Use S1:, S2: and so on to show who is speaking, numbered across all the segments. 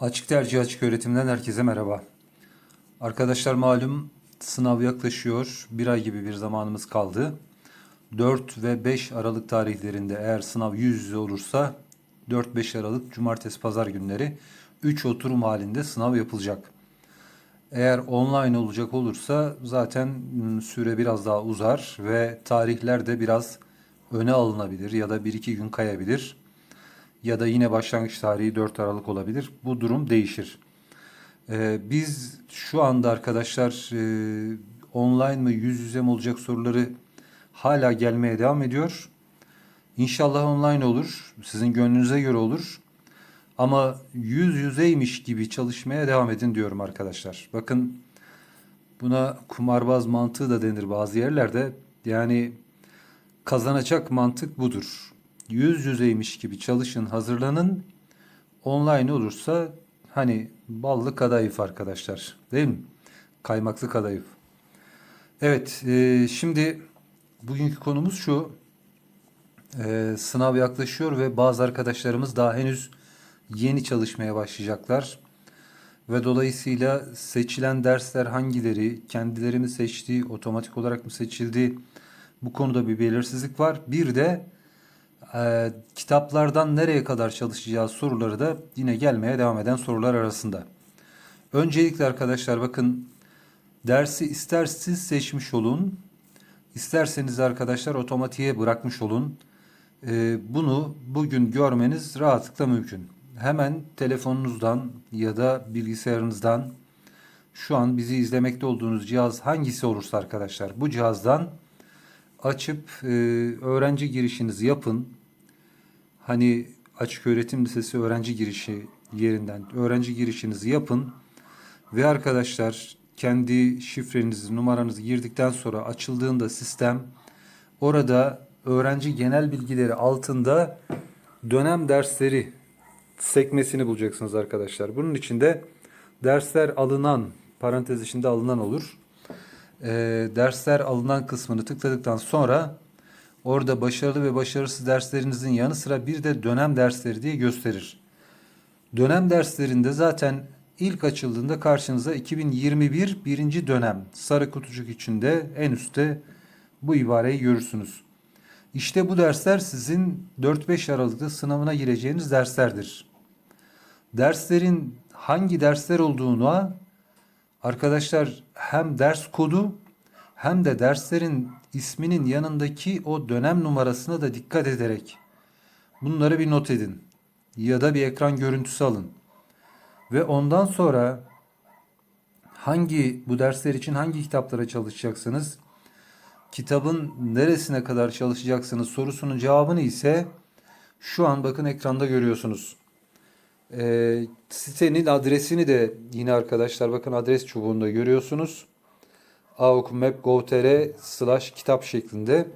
S1: Açık tercih açık öğretimden herkese merhaba. Arkadaşlar malum sınav yaklaşıyor. Bir ay gibi bir zamanımız kaldı. 4 ve 5 Aralık tarihlerinde eğer sınav yüz yüze olursa 4-5 Aralık Cumartesi Pazar günleri 3 oturum halinde sınav yapılacak. Eğer online olacak olursa zaten hmm, süre biraz daha uzar ve tarihler de biraz öne alınabilir ya da 1-2 gün kayabilir ya da yine başlangıç tarihi 4 Aralık olabilir. Bu durum değişir. Ee, biz şu anda arkadaşlar e, online mı yüz yüze mi olacak soruları hala gelmeye devam ediyor. İnşallah online olur. Sizin gönlünüze göre olur. Ama yüz yüzeymiş gibi çalışmaya devam edin diyorum arkadaşlar. Bakın buna kumarbaz mantığı da denir bazı yerlerde. Yani kazanacak mantık budur. Yüz yüzeymiş gibi çalışın, hazırlanın. Online olursa hani ballı kadayıf arkadaşlar. Değil mi? Kaymaklı kadayıf. Evet, e, şimdi bugünkü konumuz şu. E, sınav yaklaşıyor ve bazı arkadaşlarımız daha henüz yeni çalışmaya başlayacaklar. Ve dolayısıyla seçilen dersler hangileri, kendileri mi seçti, otomatik olarak mı seçildi? Bu konuda bir belirsizlik var. Bir de e, kitaplardan nereye kadar çalışacağı soruları da yine gelmeye devam eden sorular arasında. Öncelikle arkadaşlar bakın dersi ister siz seçmiş olun, isterseniz arkadaşlar otomatiğe bırakmış olun. E, bunu bugün görmeniz rahatlıkla mümkün. Hemen telefonunuzdan ya da bilgisayarınızdan şu an bizi izlemekte olduğunuz cihaz hangisi olursa arkadaşlar bu cihazdan açıp e, öğrenci girişinizi yapın. Hani açık öğretim lisesi öğrenci girişi yerinden öğrenci girişinizi yapın ve arkadaşlar kendi şifrenizi, numaranızı girdikten sonra açıldığında sistem orada öğrenci genel bilgileri altında dönem dersleri sekmesini bulacaksınız arkadaşlar. Bunun içinde dersler alınan parantez içinde alınan olur. Ee, dersler alınan kısmını tıkladıktan sonra orada başarılı ve başarısız derslerinizin yanı sıra bir de dönem dersleri diye gösterir. Dönem derslerinde zaten ilk açıldığında karşınıza 2021 birinci dönem sarı kutucuk içinde en üstte bu ibareyi görürsünüz. İşte bu dersler sizin 4-5 Aralık'ta sınavına gireceğiniz derslerdir. Derslerin hangi dersler olduğuna arkadaşlar hem ders kodu hem de derslerin isminin yanındaki o dönem numarasına da dikkat ederek bunları bir not edin ya da bir ekran görüntüsü alın. Ve ondan sonra hangi bu dersler için hangi kitaplara çalışacaksınız? Kitabın neresine kadar çalışacaksınız sorusunun cevabını ise şu an bakın ekranda görüyorsunuz. Ee, sitenin adresini de yine arkadaşlar bakın adres çubuğunda görüyorsunuz. aokumap.gov.tr slash kitap şeklinde.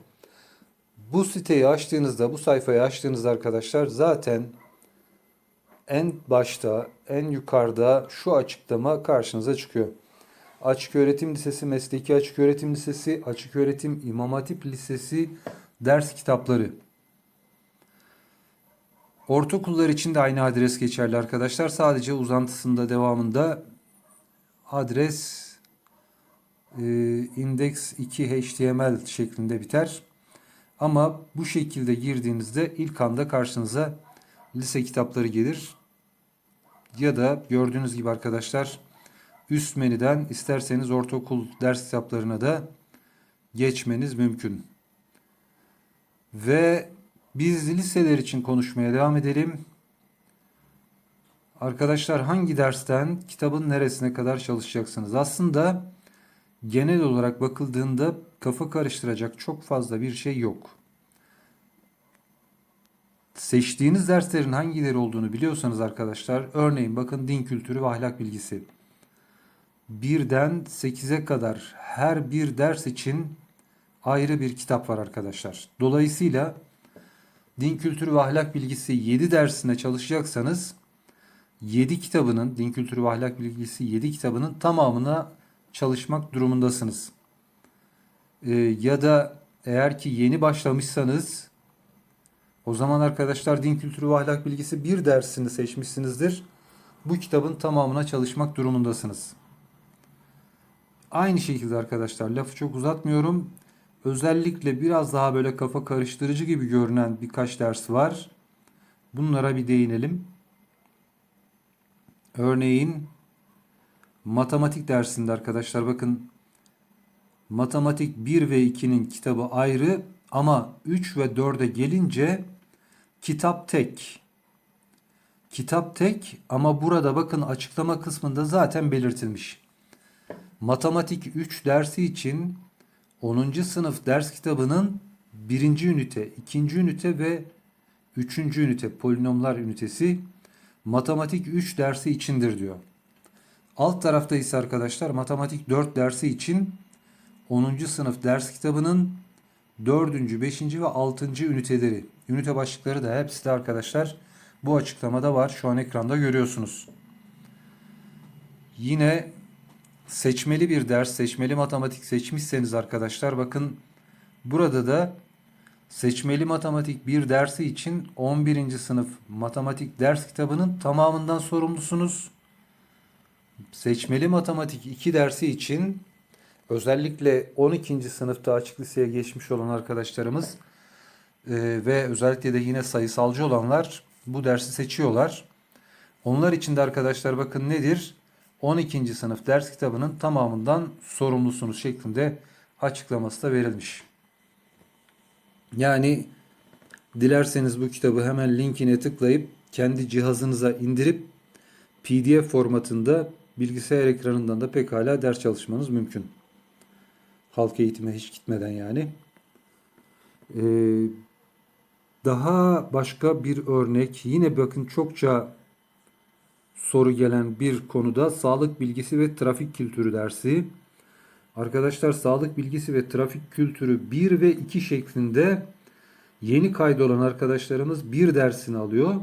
S1: Bu siteyi açtığınızda, bu sayfayı açtığınızda arkadaşlar zaten en başta, en yukarıda şu açıklama karşınıza çıkıyor. Açık Öğretim Lisesi, Mesleki Açık Öğretim Lisesi, Açık Öğretim İmam Hatip Lisesi ders kitapları. Ortaokullar için de aynı adres geçerli arkadaşlar. Sadece uzantısında devamında adres e, index 2 HTML şeklinde biter. Ama bu şekilde girdiğinizde ilk anda karşınıza lise kitapları gelir. Ya da gördüğünüz gibi arkadaşlar üst menüden isterseniz ortaokul ders kitaplarına da geçmeniz mümkün. Ve biz liseler için konuşmaya devam edelim. Arkadaşlar hangi dersten kitabın neresine kadar çalışacaksınız? Aslında genel olarak bakıldığında kafa karıştıracak çok fazla bir şey yok. Seçtiğiniz derslerin hangileri olduğunu biliyorsanız arkadaşlar örneğin bakın din kültürü ve ahlak bilgisi. Birden 8'e kadar her bir ders için ayrı bir kitap var arkadaşlar. Dolayısıyla din kültürü ve ahlak bilgisi 7 dersine çalışacaksanız 7 kitabının din kültürü ve ahlak bilgisi 7 kitabının tamamına çalışmak durumundasınız. Ee, ya da eğer ki yeni başlamışsanız o zaman arkadaşlar din kültürü ve ahlak bilgisi bir dersini seçmişsinizdir. bu kitabın tamamına çalışmak durumundasınız. Aynı şekilde arkadaşlar lafı çok uzatmıyorum. Özellikle biraz daha böyle kafa karıştırıcı gibi görünen birkaç ders var. Bunlara bir değinelim. Örneğin matematik dersinde arkadaşlar bakın matematik 1 ve 2'nin kitabı ayrı ama 3 ve 4'e gelince kitap tek. Kitap tek ama burada bakın açıklama kısmında zaten belirtilmiş. Matematik 3 dersi için 10. sınıf ders kitabının 1. ünite, 2. ünite ve 3. ünite polinomlar ünitesi matematik 3 dersi içindir diyor. Alt tarafta ise arkadaşlar matematik 4 dersi için 10. sınıf ders kitabının 4. 5. ve 6. üniteleri. Ünite başlıkları da hepsi de arkadaşlar bu açıklamada var. Şu an ekranda görüyorsunuz. Yine seçmeli bir ders, seçmeli matematik seçmişseniz arkadaşlar bakın burada da seçmeli matematik bir dersi için 11. sınıf matematik ders kitabının tamamından sorumlusunuz. Seçmeli matematik 2 dersi için özellikle 12. sınıfta açık liseye geçmiş olan arkadaşlarımız e, ve özellikle de yine sayısalcı olanlar bu dersi seçiyorlar. Onlar için de arkadaşlar bakın nedir? 12. sınıf ders kitabının tamamından sorumlusunuz şeklinde açıklaması da verilmiş. Yani dilerseniz bu kitabı hemen linkine tıklayıp kendi cihazınıza indirip PDF formatında bilgisayar ekranından da pekala ders çalışmanız mümkün. Halk eğitime hiç gitmeden yani. Ee, daha başka bir örnek yine bakın çokça soru gelen bir konuda sağlık bilgisi ve trafik kültürü dersi. Arkadaşlar sağlık bilgisi ve trafik kültürü 1 ve 2 şeklinde yeni kaydolan arkadaşlarımız bir dersini alıyor.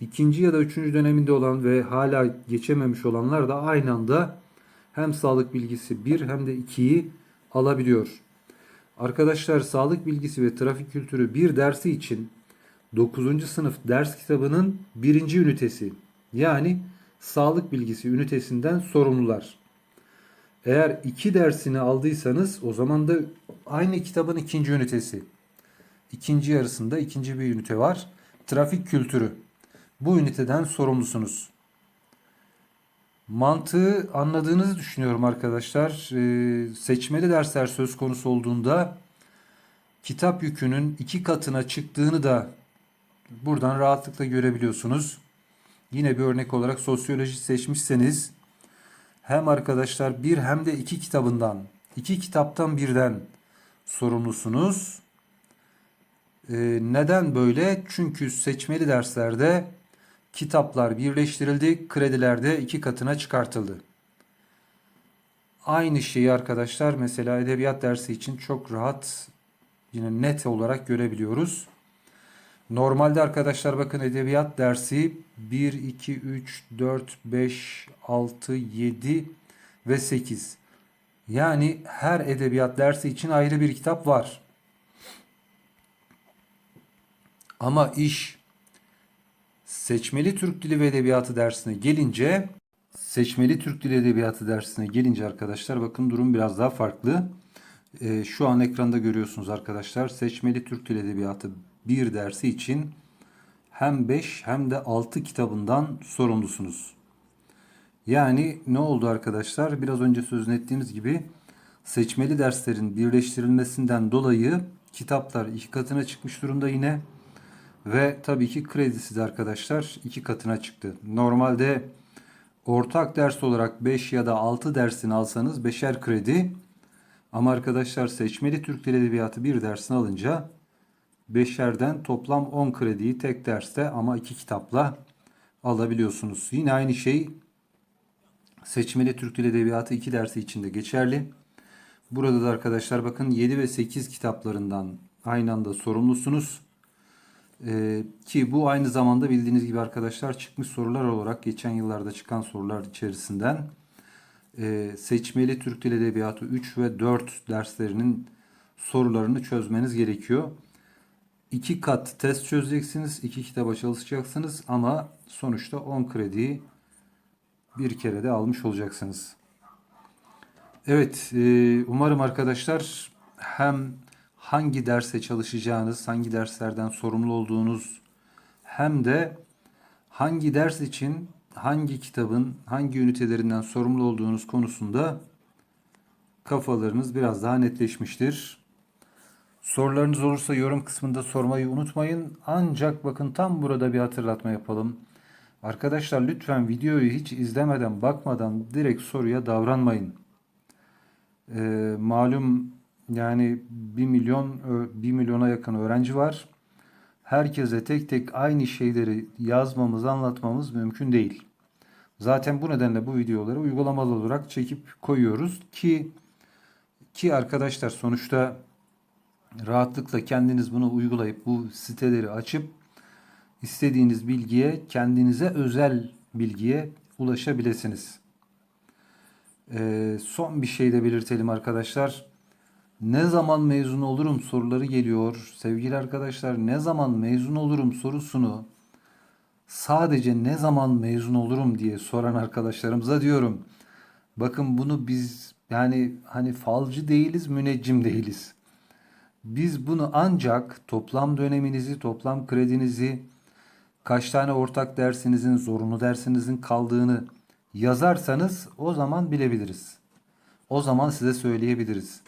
S1: İkinci ya da üçüncü döneminde olan ve hala geçememiş olanlar da aynı anda hem sağlık bilgisi 1 hem de 2'yi alabiliyor. Arkadaşlar sağlık bilgisi ve trafik kültürü bir dersi için 9. sınıf ders kitabının birinci ünitesi yani sağlık bilgisi ünitesinden sorumlular. Eğer iki dersini aldıysanız o zaman da aynı kitabın ikinci ünitesi. İkinci yarısında ikinci bir ünite var. Trafik kültürü. Bu üniteden sorumlusunuz. Mantığı anladığınızı düşünüyorum arkadaşlar. Ee, seçmeli dersler söz konusu olduğunda kitap yükünün iki katına çıktığını da buradan rahatlıkla görebiliyorsunuz. Yine bir örnek olarak sosyoloji seçmişseniz hem arkadaşlar bir hem de iki kitabından, iki kitaptan birden sorumlusunuz. Ee, neden böyle? Çünkü seçmeli derslerde kitaplar birleştirildi, krediler de iki katına çıkartıldı. Aynı şeyi arkadaşlar mesela edebiyat dersi için çok rahat yine net olarak görebiliyoruz. Normalde arkadaşlar bakın edebiyat dersi 1, 2, 3, 4, 5, 6, 7 ve 8. Yani her edebiyat dersi için ayrı bir kitap var. Ama iş seçmeli Türk Dili ve Edebiyatı dersine gelince seçmeli Türk Dili Edebiyatı dersine gelince arkadaşlar bakın durum biraz daha farklı. Ee, şu an ekranda görüyorsunuz arkadaşlar. Seçmeli Türk Dili Edebiyatı bir dersi için hem 5 hem de 6 kitabından sorumlusunuz. Yani ne oldu arkadaşlar? Biraz önce sözünü ettiğimiz gibi seçmeli derslerin birleştirilmesinden dolayı kitaplar iki katına çıkmış durumda yine. Ve tabii ki kredisi de arkadaşlar iki katına çıktı. Normalde ortak ders olarak 5 ya da 6 dersini alsanız 5'er kredi. Ama arkadaşlar seçmeli Türk Dil Edebiyatı bir dersini alınca beşerden toplam 10 krediyi tek derste ama iki kitapla alabiliyorsunuz. Yine aynı şey seçmeli Türk Dil Edebiyatı 2 dersi içinde geçerli. Burada da arkadaşlar bakın 7 ve 8 kitaplarından aynı anda sorumlusunuz. Ee, ki bu aynı zamanda bildiğiniz gibi arkadaşlar çıkmış sorular olarak geçen yıllarda çıkan sorular içerisinden e, seçmeli Türk Dil Edebiyatı 3 ve 4 derslerinin sorularını çözmeniz gerekiyor iki kat test çözeceksiniz. iki kitaba çalışacaksınız ama sonuçta 10 krediyi bir kere de almış olacaksınız. Evet, e, umarım arkadaşlar hem hangi derse çalışacağınız, hangi derslerden sorumlu olduğunuz hem de hangi ders için hangi kitabın hangi ünitelerinden sorumlu olduğunuz konusunda kafalarınız biraz daha netleşmiştir. Sorularınız olursa yorum kısmında sormayı unutmayın. Ancak bakın tam burada bir hatırlatma yapalım. Arkadaşlar lütfen videoyu hiç izlemeden, bakmadan direkt soruya davranmayın. Ee, malum yani 1 milyon 1 milyona yakın öğrenci var. Herkese tek tek aynı şeyleri yazmamız, anlatmamız mümkün değil. Zaten bu nedenle bu videoları uygulamalı olarak çekip koyuyoruz ki ki arkadaşlar sonuçta rahatlıkla kendiniz bunu uygulayıp bu siteleri açıp istediğiniz bilgiye, kendinize özel bilgiye ulaşabilirsiniz. Ee, son bir şey de belirtelim arkadaşlar. Ne zaman mezun olurum soruları geliyor. Sevgili arkadaşlar ne zaman mezun olurum sorusunu sadece ne zaman mezun olurum diye soran arkadaşlarımıza diyorum. Bakın bunu biz yani hani falcı değiliz, müneccim değiliz. Biz bunu ancak toplam döneminizi, toplam kredinizi, kaç tane ortak dersinizin, zorunlu dersinizin kaldığını yazarsanız o zaman bilebiliriz. O zaman size söyleyebiliriz.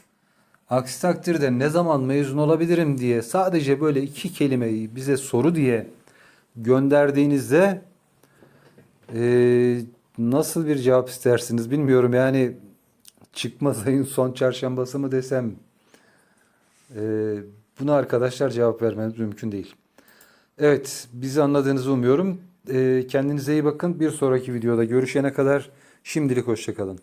S1: Aksi takdirde ne zaman mezun olabilirim diye sadece böyle iki kelimeyi bize soru diye gönderdiğinizde eee, nasıl bir cevap istersiniz bilmiyorum. Yani çıkmaz ayın son çarşambası mı desem eee buna arkadaşlar cevap vermeniz mümkün değil. Evet, bizi anladığınızı umuyorum. Eee, kendinize iyi bakın. Bir sonraki videoda görüşene kadar şimdilik hoşçakalın.